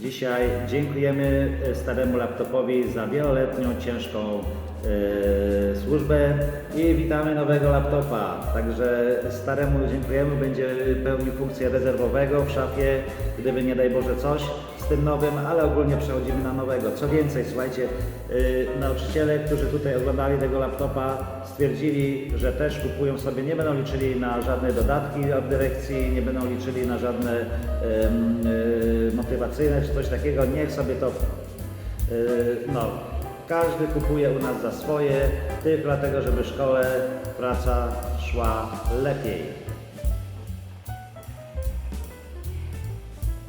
Dzisiaj dziękujemy e, staremu laptopowi za wieloletnią ciężką e, służbę i witamy nowego laptopa. Także staremu dziękujemy, będzie pełnił funkcję rezerwowego w szafie, gdyby nie daj Boże coś tym nowym, ale ogólnie przechodzimy na nowego. Co więcej, słuchajcie, y, nauczyciele, którzy tutaj oglądali tego laptopa, stwierdzili, że też kupują sobie, nie będą liczyli na żadne dodatki od dyrekcji, nie będą liczyli na żadne ym, y, motywacyjne czy coś takiego. Niech sobie to, y, no, każdy kupuje u nas za swoje, tylko dlatego, żeby w szkole praca szła lepiej.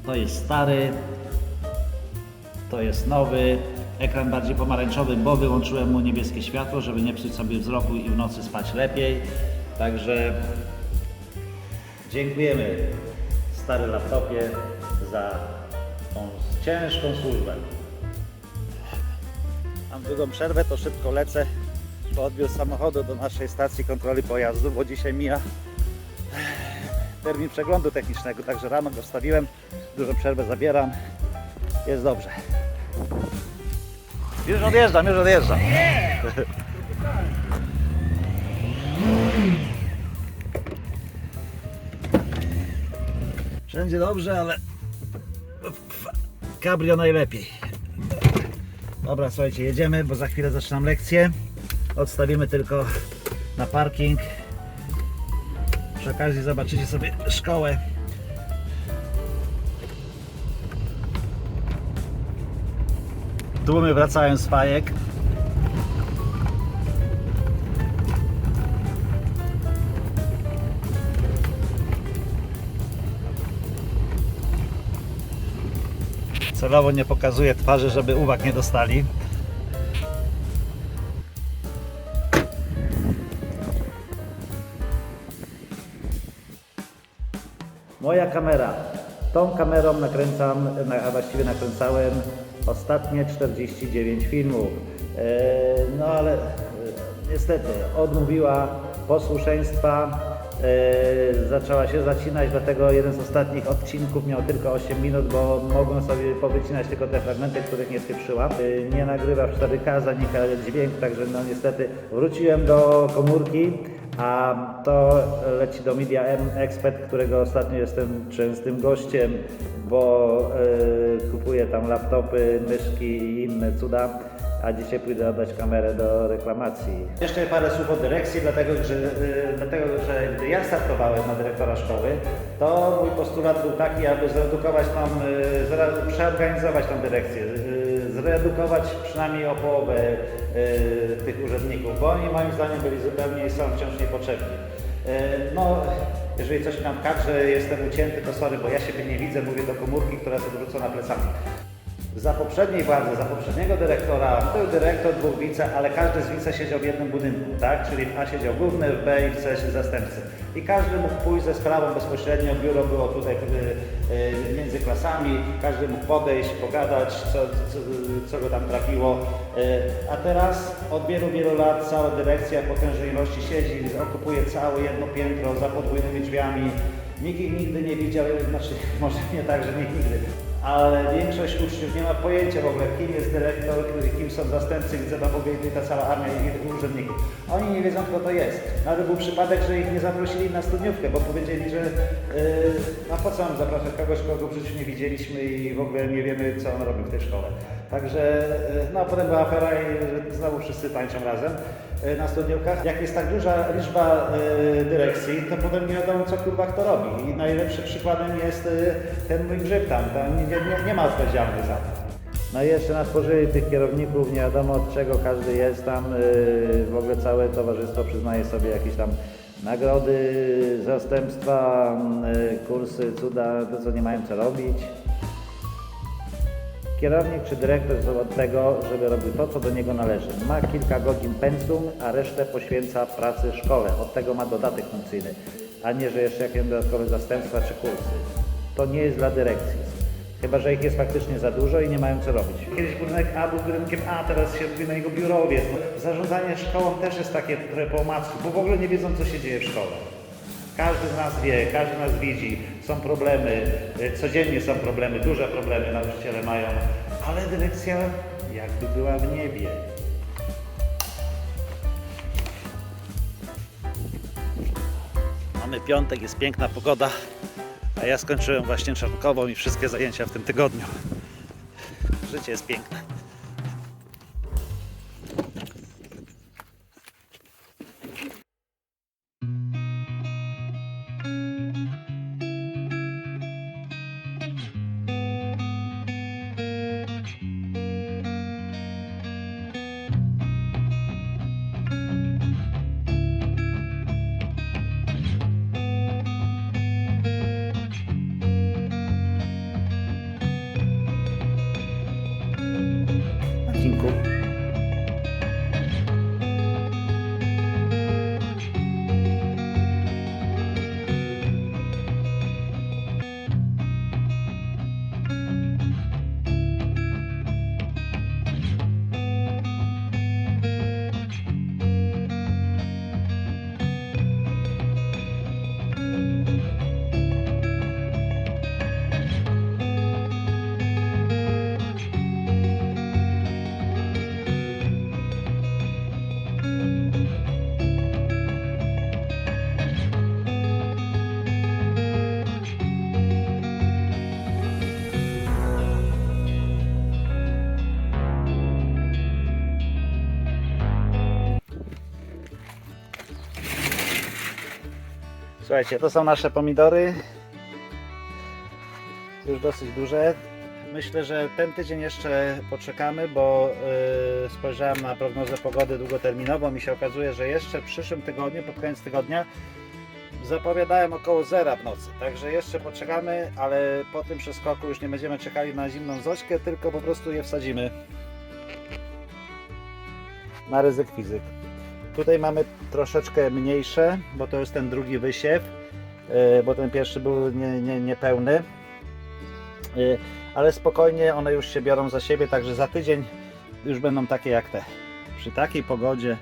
To jest stary, to jest nowy, ekran bardziej pomarańczowy, bo wyłączyłem mu niebieskie światło, żeby nie psuć sobie wzroku i w nocy spać lepiej. Także dziękujemy stary laptopie za tą ciężką służbę. Mam długą przerwę, to szybko lecę po odbiór samochodu do naszej stacji kontroli pojazdu, bo dzisiaj mija termin przeglądu technicznego, także rano go wstawiłem, dużą przerwę zabieram, jest dobrze. Już odjeżdżam, już odjeżdżam. Wszędzie dobrze, ale cabrio najlepiej. Dobra, słuchajcie, jedziemy, bo za chwilę zaczynam lekcję. Odstawimy tylko na parking. Przy okazji zobaczycie sobie szkołę. Tłumy wracają z fajek. Celowo nie pokazuję twarzy, żeby uwag nie dostali. Moja kamera. Tą kamerą nakręcam, na- a właściwie nakręcałem ostatnie 49 filmów. E, No ale e, niestety odmówiła posłuszeństwa, e, zaczęła się zacinać, dlatego jeden z ostatnich odcinków miał tylko 8 minut, bo mogłem sobie powycinać tylko te fragmenty, których nie spieprzyłam. E, Nie nagrywa w 4K, zanika dźwięk, także no niestety wróciłem do komórki. A to leci do Media M Expert, którego ostatnio jestem częstym gościem, bo y, kupuję tam laptopy, myszki i inne cuda. A dzisiaj pójdę oddać kamerę do reklamacji. Jeszcze parę słów o dyrekcji, dlatego że, y, dlatego, że gdy ja startowałem na dyrektora szkoły, to mój postulat był taki, aby zredukować tam, y, przeorganizować tą dyrekcję, zredukować przynajmniej o połowę y, tych urzędników, bo oni moim zdaniem byli zupełnie i są wciąż niepotrzebni. Y, No, jeżeli coś nam każe, jestem ucięty, to sorry, bo ja siebie nie widzę, mówię do komórki, która jest odwrócona plecami. Za poprzedniej władzy, za poprzedniego dyrektora był dyrektor, dwóch wice, ale każdy z wice siedział w jednym budynku, tak? Czyli w A siedział główny, w B i w C się zastępcy. I każdy mógł pójść ze sprawą bezpośrednio, biuro było tutaj y, y, między klasami, każdy mógł podejść, pogadać, co, co, co go tam trafiło. Y, a teraz od wielu, wielu lat cała dyrekcja potężnej ilości siedzi, okupuje całe jedno piętro za podwójnymi drzwiami. Nikt ich nigdy nie widział, znaczy może nie tak, że nikt nigdy, ale większość uczniów nie ma pojęcia w ogóle, kim jest dyrektor, kim są zastępcy, gdzie tam w ogóle jest ta cała armia i urzędników. Oni nie wiedzą, kto to jest. Nawet był przypadek, że ich nie zaprosili na studniówkę, bo powiedzieli, że yy, a po co mam zapraszać kogoś, kogo w życiu nie widzieliśmy i w ogóle nie wiemy, co on robi w tej szkole. Także, yy, no potem była afera i znowu wszyscy tańczą razem na studniówkach. Jak jest tak duża liczba yy, dyrekcji, to potem nie wiadomo, co kurwa kto robi. I najlepszym przykładem jest yy, ten mój grzyb tam. tam nie, nie, nie ma odpowiedzialnych za to. No i jeszcze natworzyli tych kierowników, nie wiadomo od czego każdy jest tam, w ogóle całe towarzystwo przyznaje sobie jakieś tam nagrody, zastępstwa, kursy, cuda, to co nie mają co robić. Kierownik czy dyrektor jest od tego, żeby robił to, co do niego należy. Ma kilka godzin pensum, a resztę poświęca pracy szkole. Od tego ma dodatek funkcyjny, a nie, że jeszcze jakieś dodatkowe zastępstwa czy kursy. To nie jest dla dyrekcji. Chyba, że ich jest faktycznie za dużo i nie mają co robić. Kiedyś budynek A był budynkiem A, teraz się mówi na jego biurowiec. Zarządzanie szkołą też jest takie trochę po omacku, bo w ogóle nie wiedzą, co się dzieje w szkole. Każdy z nas wie, każdy z nas widzi, są problemy, y, codziennie są problemy, duże problemy nauczyciele mają, ale dyrekcja jakby była w niebie. Mamy piątek, jest piękna pogoda, a ja skończyłem właśnie czarnkową i wszystkie zajęcia w tym tygodniu. Życie jest piękne. Słuchajcie, to są nasze pomidory. Już dosyć duże. Myślę, że ten tydzień jeszcze poczekamy, bo yy, spojrzałem na prognozę pogody długoterminową i się okazuje, że jeszcze w przyszłym tygodniu, pod koniec tygodnia, zapowiadałem około zera w nocy. Także jeszcze poczekamy, ale po tym przeskoku już nie będziemy czekali na zimną zośkę, tylko po prostu je wsadzimy na ryzyk fizyk. Tutaj mamy troszeczkę mniejsze, bo to jest ten drugi wysiew, yy, bo ten pierwszy był nie, nie, niepełny. Yy, Ale spokojnie one już się biorą za siebie, także za tydzień już będą takie jak te. Przy takiej pogodzie.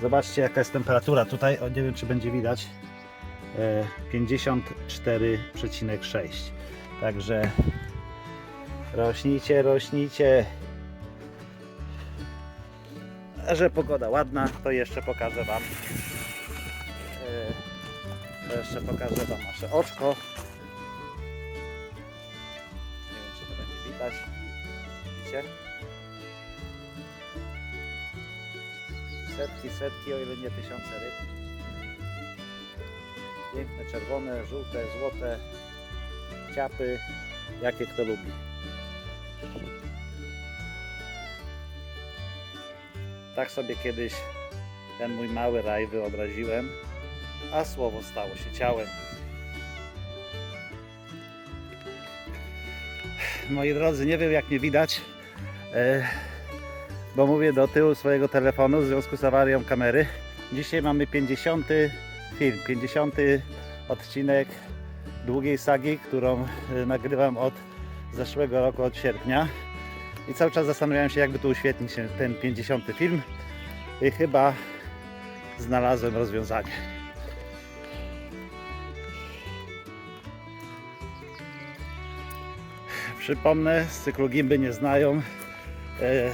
Zobaczcie jaka jest temperatura tutaj, nie wiem czy będzie widać. Yy, 54,6. Także rośnijcie, rośnijcie. Że pogoda ładna, to jeszcze pokażę Wam. Yy, To jeszcze pokażę Wam nasze oczko. Nie wiem, czy to będzie widać. Widzicie? Setki, setki, o ile nie tysiące ryb. Piękne, czerwone, żółte, złote, ciapy, jakie kto lubi. Tak sobie kiedyś ten mój mały raj wyobraziłem, a słowo stało się ciałem. Moi drodzy, nie wiem jak mnie widać, e, bo mówię do tyłu swojego telefonu w związku z awarią kamery. Dzisiaj mamy 50 film, 50 odcinek długiej sagi, którą e, nagrywam od zeszłego roku, od sierpnia. I cały czas zastanawiałem się, jakby tu uświetnić ten 50 film. I chyba znalazłem rozwiązanie. Przypomnę, z cyklu Gimby nie znają. e,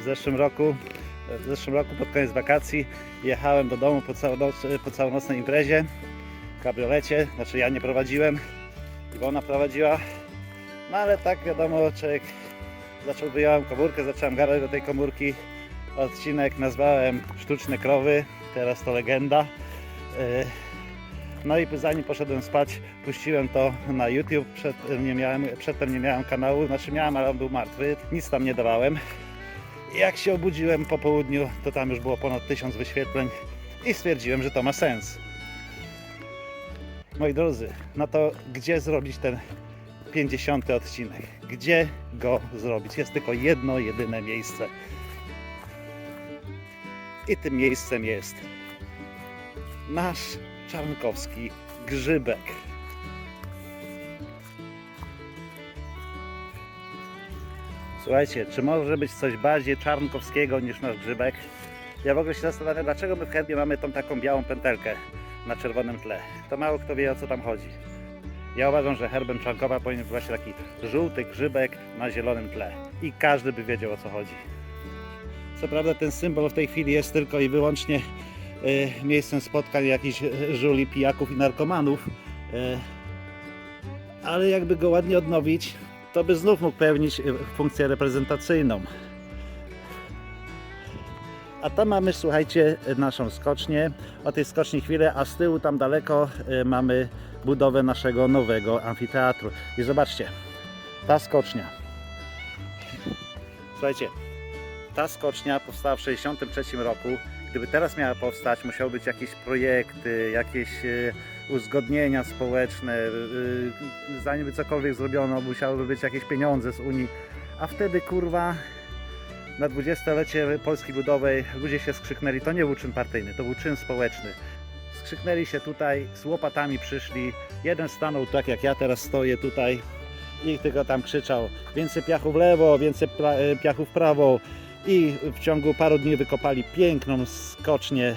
W zeszłym roku, w zeszłym roku pod koniec wakacji jechałem do domu po, całonoc, po całonocnej imprezie w kabriolecie. Znaczy ja nie prowadziłem, Iwona prowadziła. No ale tak wiadomo, człowiek zaczął, wyjąłem komórkę, zacząłem gadać do tej komórki. Odcinek nazwałem Sztuczne Krowy, teraz to legenda. Yy, No i zanim poszedłem spać, puściłem to na YouTube. Nie miałem, przedtem nie miałem kanału, znaczy miałem, ale on był martwy, nic tam nie dawałem. Jak się obudziłem po południu, to tam już było ponad tysiąc wyświetleń i stwierdziłem, że to ma sens. Moi drodzy, no to gdzie zrobić ten 50 odcinek. Gdzie go zrobić? Jest tylko jedno, jedyne miejsce. I tym miejscem jest nasz czarnkowski grzybek. Słuchajcie, czy może być coś bardziej czarnkowskiego niż nasz grzybek? Ja w ogóle się zastanawiam, dlaczego my w herbie mamy tą taką białą pętelkę. na czerwonym tle. To mało kto wie o co tam chodzi. Ja uważam, że herbem Czarnkowa powinien być właśnie taki żółty grzybek na zielonym tle. I każdy by wiedział o co chodzi. Co prawda ten symbol w tej chwili jest tylko i wyłącznie e, miejscem spotkań jakichś e, żuli, pijaków i narkomanów. E, ale jakby go ładnie odnowić, to by znów mógł pełnić funkcję reprezentacyjną. A tam mamy, słuchajcie, naszą skocznię. O tej skoczni chwilę, a z tyłu tam daleko e, mamy budowę naszego nowego amfiteatru. I zobaczcie, ta skocznia. Słuchajcie, ta skocznia powstała w 1963 roku. Gdyby teraz miała powstać, musiały być jakieś projekty, jakieś e, uzgodnienia społeczne. e, Zanim by cokolwiek zrobiono, musiałyby być jakieś pieniądze z Unii. A wtedy, kurwa, na dwudziestolecie Polski Budowej ludzie się skrzyknęli. To nie był czyn partyjny, to był czyn społeczny. Skrzyknęli się tutaj, z łopatami przyszli. Jeden stanął tak jak ja teraz stoję tutaj i tylko tam krzyczał więcej piachu w lewo, więcej e, piachu w prawo i w ciągu paru dni wykopali piękną skocznię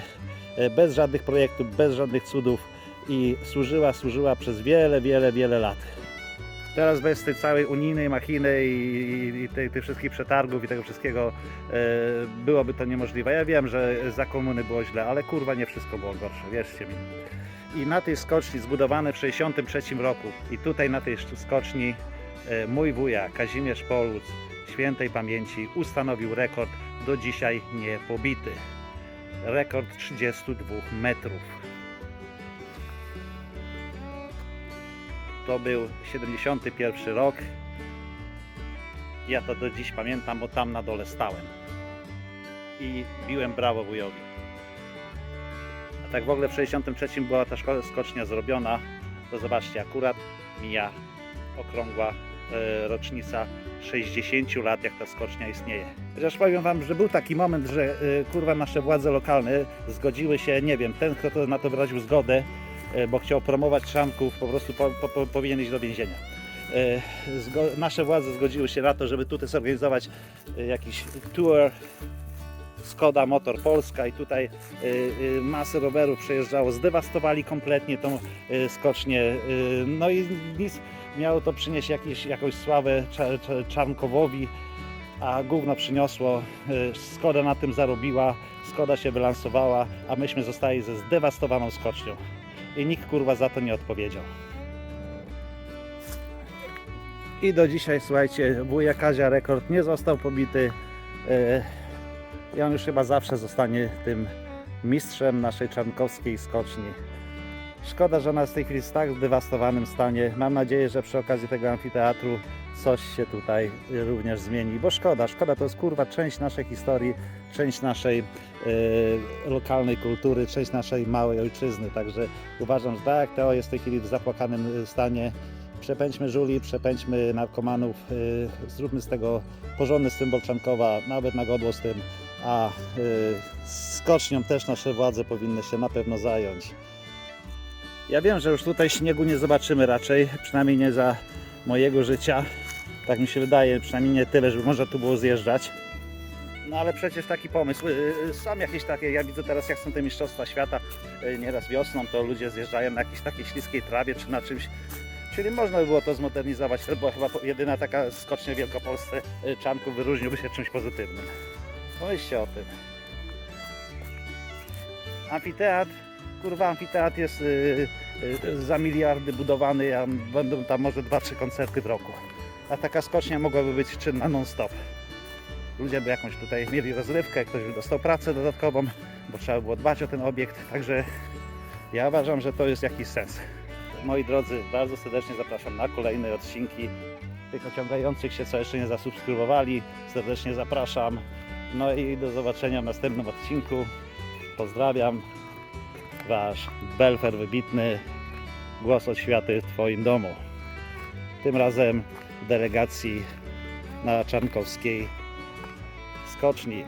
e, bez żadnych projektów, bez żadnych cudów i służyła, służyła przez wiele, wiele, wiele lat. Teraz bez tej całej unijnej machiny i, i, tych, wszystkich przetargów i tego wszystkiego e, byłoby to niemożliwe. Ja wiem, że za komuny było źle, ale kurwa nie wszystko było gorsze, wierzcie mi. I na tej skoczni zbudowane w 1963 roku i tutaj na tej skoczni e, mój wuja Kazimierz Poluc świętej pamięci ustanowił rekord do dzisiaj niepobity. Rekord 32 metrów. To był 71 rok. Ja to do dziś pamiętam, bo tam na dole stałem. I biłem brawo wujowi. A tak w ogóle w 63 była ta skocznia zrobiona. To zobaczcie, akurat mija okrągła e, rocznica 60 lat, jak ta skocznia istnieje. Chociaż powiem Wam, że był taki moment, że e, kurwa nasze władze lokalne zgodziły się, nie wiem, ten kto to na to wyraził zgodę, bo chciał promować Trzanków, po prostu po, po, po, powinien iść do więzienia. E, nasze władze zgodziły się na to, żeby tutaj zorganizować e, jakiś tour Skoda Motor Polska i tutaj y, y, masę rowerów przejeżdżało, zdewastowali kompletnie tą skocznię. No i nic miało to przynieść jakieś, jakąś sławę Cza- Cza- Czarnkowowi, a gówno przyniosło. Skoda na tym zarobiła, Skoda się wylansowała, a myśmy zostali ze zdewastowaną skocznią. I nikt kurwa za to nie odpowiedział. I do dzisiaj, słuchajcie, wuja Kazia rekord nie został pobity. y, i on już chyba zawsze zostanie tym mistrzem naszej czarnkowskiej skoczni. Szkoda, że ona jest w tej chwili w tak zdewastowanym stanie. Mam nadzieję, że przy okazji tego amfiteatru coś się tutaj również zmieni, bo szkoda, szkoda, to jest kurwa część naszej historii, część naszej e, lokalnej kultury, część naszej małej ojczyzny, także uważam, że tak, Teo jest w tej chwili w zapłakanym e, stanie. Przepędźmy żuli, przepędźmy narkomanów, e, zróbmy z tego porządny symbol Czankowa, nawet na godło z tym, a y, skocznią też nasze władze powinny się na pewno zająć. Ja wiem, że już tutaj śniegu nie zobaczymy raczej, przynajmniej nie za mojego życia. Tak mi się wydaje, przynajmniej nie tyle, żeby można tu było zjeżdżać. No ale przecież taki pomysł, y, y, są jakieś takie, ja widzę teraz jak są te mistrzostwa świata, y, nieraz wiosną to ludzie zjeżdżają na jakiejś takiej śliskiej trawie czy na czymś, Czyli można by było to zmodernizować, to była chyba jedyna taka skocznia w Wielkopolsce, Czanków wyróżniłby się czymś pozytywnym. Pomyślcie o tym. Amfiteatr, kurwa, amfiteatr jest y, y, za miliardy budowany, a będą tam może 2-3 koncerty w roku. A taka skocznia mogłaby być czynna non-stop. Ludzie by jakąś tutaj mieli rozrywkę, ktoś by dostał pracę dodatkową, bo trzeba by było dbać o ten obiekt, także ja uważam, że to jest jakiś sens. Moi drodzy, bardzo serdecznie zapraszam na kolejne odcinki tych ociągających się, co jeszcze nie zasubskrybowali. Serdecznie zapraszam. No i do zobaczenia w następnym odcinku. Pozdrawiam. Wasz Belfer wybitny. Głos oświaty w Twoim domu. Tym razem delegacji na Czarnkowskiej skoczni.